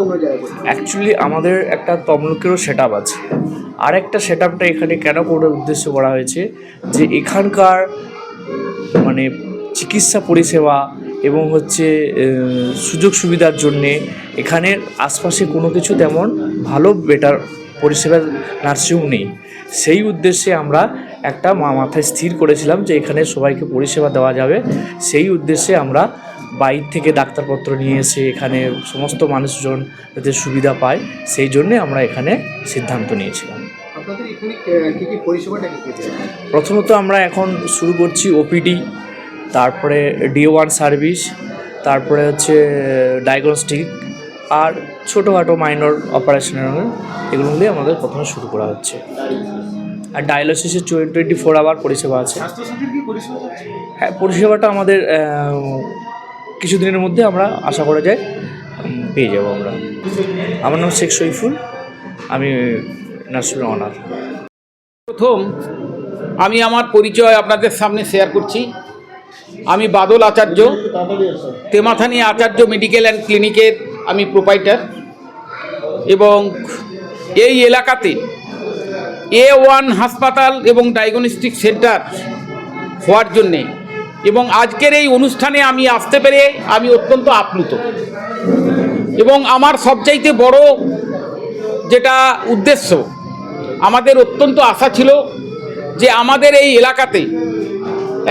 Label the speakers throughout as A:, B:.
A: অন্য জায়গায়
B: অ্যাকচুয়ালি আমাদের একটা তমলুকেরও সেট আপ আছে। আর একটা সেট আপটা এখানে কেন করার উদ্দেশ্য করা হয়েছে? যে এখানকার মানে চিকিৎসা পরিষেবা এবং হচ্ছে সুযোগ সুবিধার জন্যে এখানের আশপাশে কোনো কিছু তেমন ভালো বেটার পরিষেবা নার্সিংহোম নেই। সেই উদ্দেশ্যে আমরা একটা মাথায় স্থির করেছিলাম যে এখানে সবাইকে পরিষেবা দেওয়া যাবে। সেই উদ্দেশ্যে আমরা বাইরে থেকে ডাক্তারপত্র নিয়ে এসে এখানে সমস্ত মানুষজন যাতে সুবিধা পায় সেই জন্যে আমরা এখানে সিদ্ধান্ত নিয়েছিলাম? প্রথমত আমরা এখন শুরু করছি ওপিডি তারপরে ডি ওয়ান সার্ভিস তারপরে হচ্ছে ডায়াগনস্টিক আর ছোটোখাটো মাইনর অপারেশন এগুলো দিয়ে আমাদের প্রথমে শুরু করা হচ্ছে আর ডায়ালিসিসের টোয়েন্টি ফোর আওয়ার পরিষেবা আছে? হ্যাঁ পরিষেবাটা আমাদের কিছুদিনের মধ্যে আমরা আশা করা যায় পেয়ে যাব আমরা। আমার নাম শেখ শরীফুল, আমি নার্সিং অনার।
C: প্রথম, আমি আমার পরিচয় আপনাদের সামনে শেয়ার করছি। আমি বাদল আচার্য, তেমাথানি আচার্য মেডিকেল অ্যান্ড ক্লিনিকের আমি প্রোপাইটার এবং এই এলাকাতে এ ওয়ান হাসপাতাল এবং ডায়াগনস্টিক সেন্টার হওয়ার জন্যে এবং আজকের এই অনুষ্ঠানে আমি আসতে পেরে আমি অত্যন্ত আপ্লুত। এবং আমার সবচাইতে বড় যেটা উদ্দেশ্য, আমাদের অত্যন্ত আশা ছিল যে আমাদের এই এলাকাতে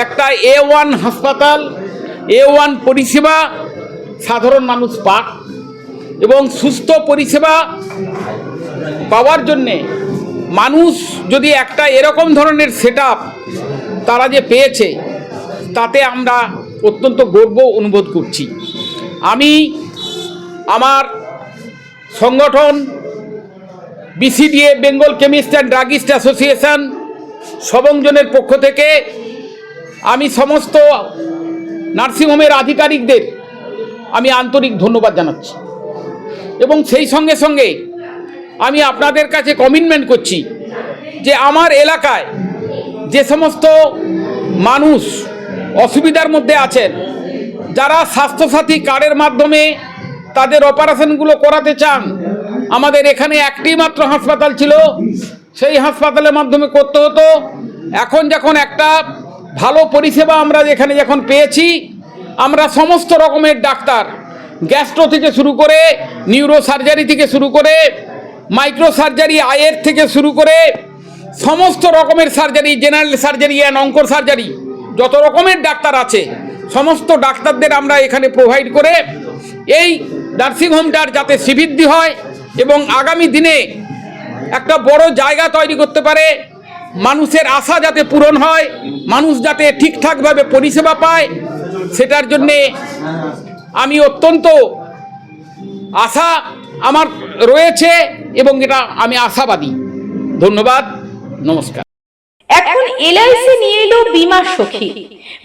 C: একটা এ ওয়ান হাসপাতাল, এ ওয়ান পরিষেবা, সাধারণ মানুষ পাক এবং সুস্থ পরিষেবা পাওয়ার জন্যে মানুষ যদি একটা এরকম ধরনের সেট তারা যে পেয়েছে তাতে আমরা অত্যন্ত গর্ব অনুভব করছি। আমি আমার সংগঠন, BCDA, Bengal chemist and druggist association সবংজনের পক্ষ থেকে আমি সমস্ত নার্সিংহোমের আধিকারিকদের আমি আন্তরিক ধন্যবাদ জানাচ্ছি। এবং সেই সঙ্গে সঙ্গে আমি আপনাদের কাছে কমিটমেন্ট করছি যে আমার এলাকায় যে সমস্ত মানুষ অসুবিধার মধ্যে আছেন। যারা স্বাস্থ্যসাথী কার্ডের মাধ্যমে তাদের অপারেশনগুলো করাতে চান, আমাদের এখানে একটি মাত্র হাসপাতাল ছিল। সেই হাসপাতালের মাধ্যমে করতে হতো। এখন যখন একটা ভালো পরিষেবা আমরা এখানে যখন পেয়েছি, আমরা সমস্ত রকমের ডাক্তার, গ্যাস্ট্রো থেকে শুরু করে নিউরো সার্জারি থেকে শুরু করে মাইক্রো সার্জারি আয়ের থেকে শুরু করে, সমস্ত রকমের সার্জারি, জেনারেল সার্জারি অ্যান্ড অঙ্কর সার্জারি যত রকমের ডাক্তার আছে, সমস্ত ডাক্তারদের আমরা এখানে প্রোভাইড করে এই নার্সিংহোমটার যাতে শ্রীবৃদ্ধি হয় এবং আগামী দিনে একটা বড় জায়গা তৈরি করতে পারে, মানুষের আশা যাতে পূরণ হয়, মানুষ যাতে ঠিকঠাকভাবে পরিষেবা পায়, সেটার জন্যে আমি অত্যন্ত আশা আমার রয়েছে এবং এটা আমি আশাবাদী। ধন্যবাদ, নমস্কার।
D: এখন এলআইসি নিয়ে এলো বীমা সখী।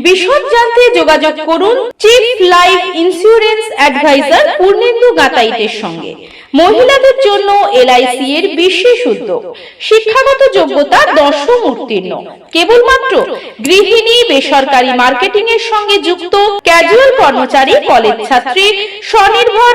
D: বিশদ জানতে যোগাযোগ করুন chief life insurance advisor Purnendu গাতাইতের সঙ্গে। মহিলাদের জন্য এলআইসি এর বিশেষ উদ্যোগ। শিক্ষাগত যোগ্যতা দশম উত্তীর্ণ। কেবলমাত্র গৃহিণী, বেসরকারি মার্কেটিং এর সঙ্গে যুক্ত ক্যাজুয়াল কর্মচারী কলেজ ছাত্রী, স্বনির্ভর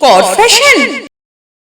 E: কর ফ্যাশন